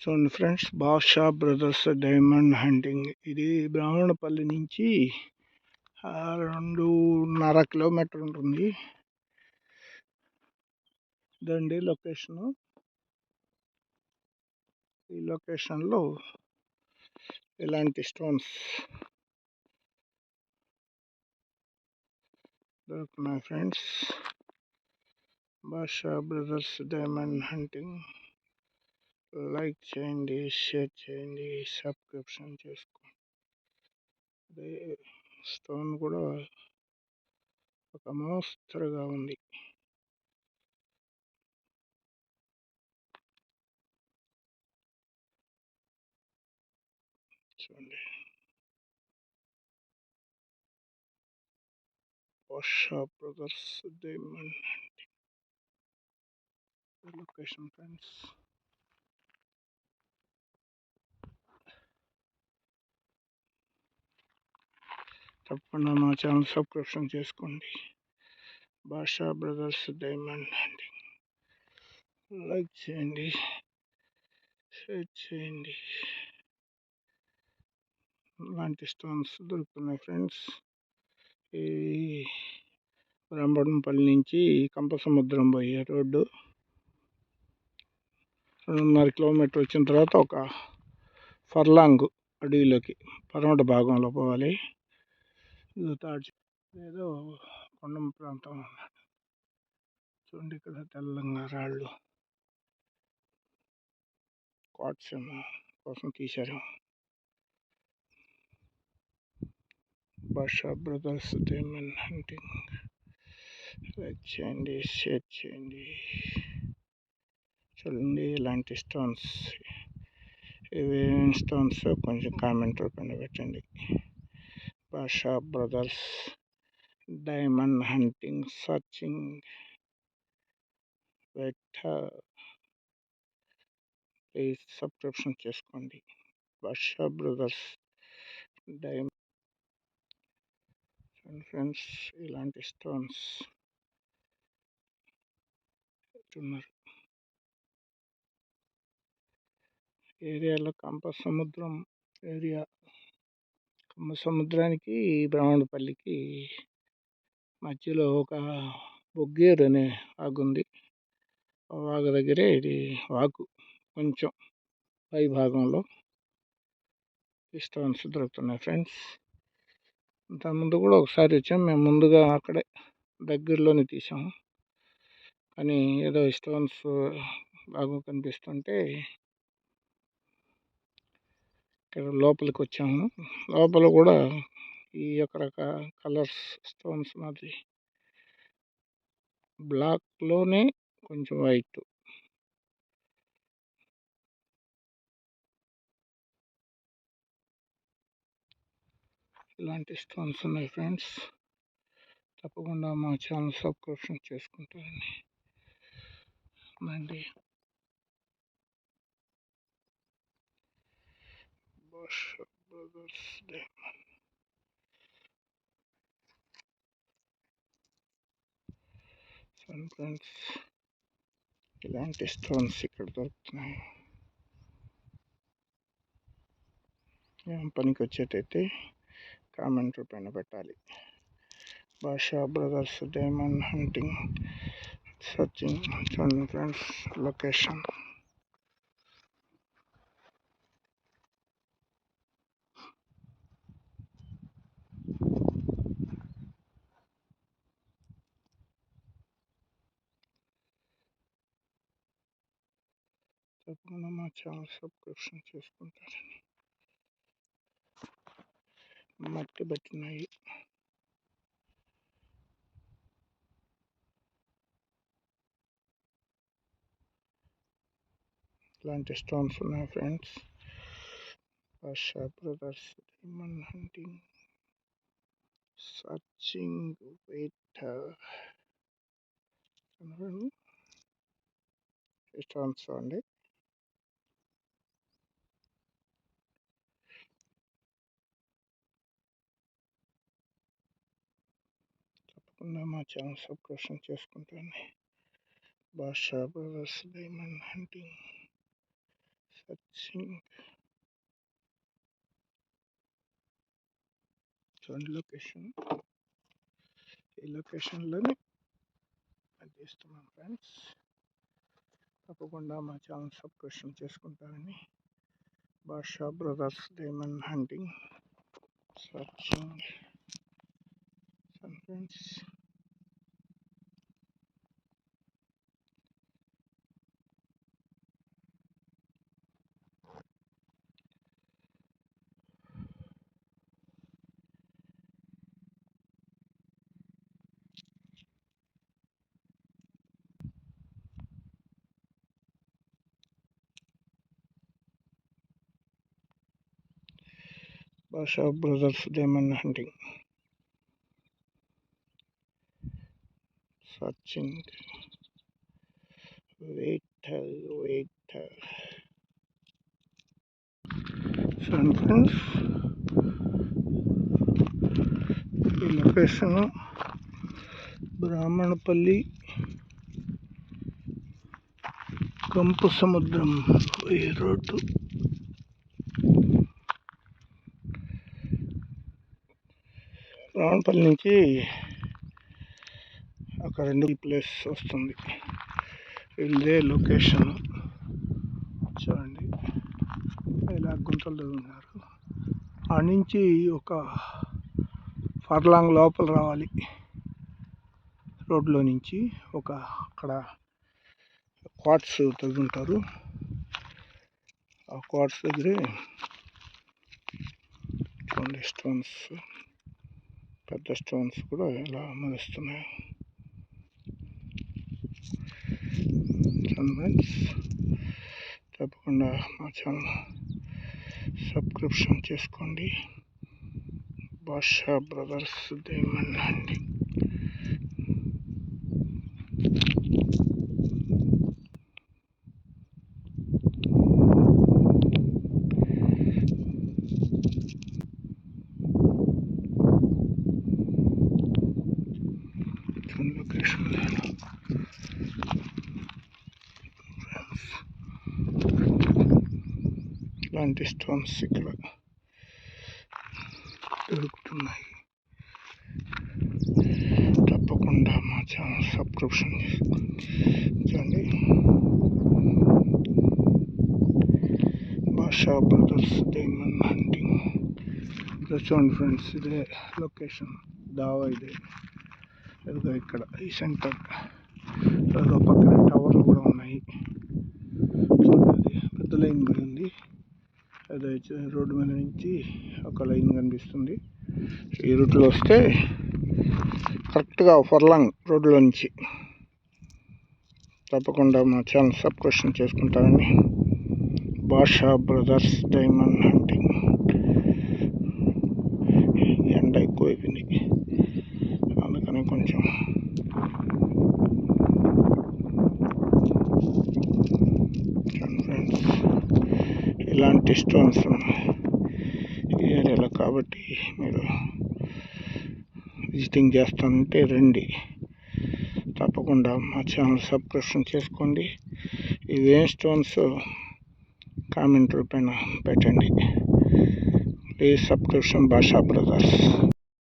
చూడండి friends Basha brothers diamond hunting. ఇది బ్రాహ్మణపల్లి నుంచి ఆ, రెండున్నర కిలోమీటర్ ఉంటుంది. ఇదండి లొకేషను. ఈ లొకేషన్లో ఇలాంటి స్టోన్స్ దొరుకుతున్నాయి friends. Basha brothers diamond hunting. Like చేయండి షేర్ చేయండి సబ్స్క్రిప్షన్ చేసుకోండి అదే స్టోన్ కూడా ఒక మోస్తరుగా ఉంది. చూడండి. వర్షా బ్రదర్స్ డైమండ్ లొకేషన్ ఫ్రెండ్స్ తప్పకుండా మా ఛానల్ సబ్స్క్రిప్షన్ చేసుకోండి. Basha brothers diamond hunting like చేయండి. షేర్ చేయండి. ఇలాంటి స్టోన్స్ దొరుకుతున్నాయి ఫ్రెండ్స్. ఈ రంబడంపల్లి నుంచి కంపసముద్రం పోయే రోడ్డు. రెండున్నర కిలోమీటర్ వచ్చిన తర్వాత ఒక ఫర్లాంగ్ అడవిలోకి పరమట భాగంలో పోవాలి. ఇది ఏదో కొండ ప్రాంతం అన్నమాట. చూడండి ఇక్కడ తెల్లంగా రాళ్ళు. క్వాట్స్ ఏమో కోసం తీశారు. Basha brothers diamond hunting. Like చేయండి షేర్ చేయండి. చూడండి ఇలాంటి స్టోన్స్ ఇవేం స్టోన్స్ కొంచెం కామెంట్ రూపంలో పెట్టండి. Basha brothers diamond hunting searching vector please subscription చేసుకోండి. భాషా బ్రదర్స్ డైమండ్ ఫ్రెండ్స్ ఇలాంటి స్టోన్స్ ఉన్నారు. ఏరియాలో కంప సముద్రం ఏరియా సముద్రానికి బ్రాహ్మణపల్లికి మధ్యలో ఒక బొగ్గేరు అనే వాగు ఉంది ఆ వాగు దగ్గరే ఇది వాగు. కొంచెం పై భాగంలో ఈ దొరుకుతున్నాయి ఫ్రెండ్స్. ఇంతకుముందు కూడా ఒకసారి వచ్చాం. మేము ముందుగా అక్కడే దగ్గరలోనే తీసాము. కానీ ఏదో స్టోన్స్ బాగా కనిపిస్తుంటే ఇక్కడ లోపలికి వచ్చాము లోపల కూడా ఈ యొక్క రక కలర్స్ స్టోన్స్ మాదిరి బ్లాక్లోనే కొంచెం వైట్. ఇలాంటి స్టోన్స్ ఉన్నాయి ఫ్రెండ్స్. తప్పకుండా మా ఛానల్ సబ్స్క్రిప్షన్ చేసుకుంటారని. మండి Bosch Brothers Diamond. చూడండి ఫ్రెండ్స్ ఇలాంటి స్టోన్స్ ఇక్కడ దొరుకుతున్నాయి ఏం పనికి వచ్చేటైతే కామెంట్ రూపాయన పెట్టాలి Basha brothers diamond hunting searching చూడండి ఫ్రెండ్స్ లొకేషన్ తప్పకుండా మా ఛానల్ సబ్స్క్రిప్షన్ చేసుకుంటారని మట్టి పట్టినాయి ఇలాంటి స్టోన్స్ ఉన్నాయి friends Basha brothers diamond hunting searching weight stones అండి తప్పకుండా మా ఛానల్ సబ్స్క్రిప్షన్ చేసుకుంటాను Basha brothers diamond hunting searching చూడండి లొకేషన్ ఈ లొకేషన్లోనే చేస్తున్నాం ఫ్రెండ్స్ తప్పకుండా మా ఛానల్ సబ్స్క్రిప్షన్ చేసుకుంటారని Basha brothers diamond hunting searching friends Pasha brothers diamond hunting searching weight waiter sun friends ఈ లొకేషను బ్రాహ్మణపల్లి కంపు సముద్రం ఈ రోడ్డు రావణపల్లి నుంచి అక్కడ రెండు ప్లేస్ వస్తుంది. ఇదే లొకేషన్. చూడండి. ఇలా గుంతలు ఉన్నారు ఆ నుంచి ఒక ఫర్లాంగ్ లోపల రావాలి. రోడ్లో నుంచి ఒక అక్కడ క్వార్ట్స్ తగ్గుంటారు ఆ క్వార్ట్స్ దగ్గరే చూడండి స్టోన్స్. పెద్ద స్టోన్స్ కూడా ఇలా అమరుస్తున్నాయి తప్పకుండా మా ఛానల్ సబ్స్క్రిప్షన్ చేసుకోండి. బాషా బ్రదర్స్ దేమన్ అండి ఇలాంటి స్టోన్స్ ఇక్కడ దొరుకుతున్నాయి తప్పకుండా మా ఛానల్ సబ్స్క్రిప్షన్ చేసుకోండి భాషా బ్రదర్స్ డైమండ్ హంటింగ్ చూడండి ఫ్రెండ్స్ ఇదే లొకేషన్ దావా ఇదే ఇదిగో ఇక్కడ ఈ సెంటర్ ఇదిగో పక్కన టవర్లు కూడా ఉన్నాయి. చూడండి పెద్ద లైన్ కూడా ఉంది. అది రోడ్డు మీద నుంచి ఒక లైన్ కనిపిస్తుంది. ఈ రూట్లో వస్తే కరెక్ట్గా ఫర్లాంగ్ రోడ్లో నుంచి. తప్పకుండా మా ఛానల్ సబ్స్క్రిప్షన్ చేసుకుంటారని. భాషా బ్రదర్స్ డైమండ్ అంటే ఎండ ఎక్కువ అయిపోయింది అందుకని కొంచెం ఫ్రెండ్స్ ఇలాంటి స్టోన్స్ ఈ ఏరియాలో కాబట్టి మీరు విజిటింగ్ చేస్తానంటే రండి. తప్పకుండా మా ఛానల్ సబ్స్క్రిప్షన్ చేసుకోండి. ఇవేం స్టోన్స్? కామెంట్ రూపేణ పెట్టండి. Please subscription Basha brothers.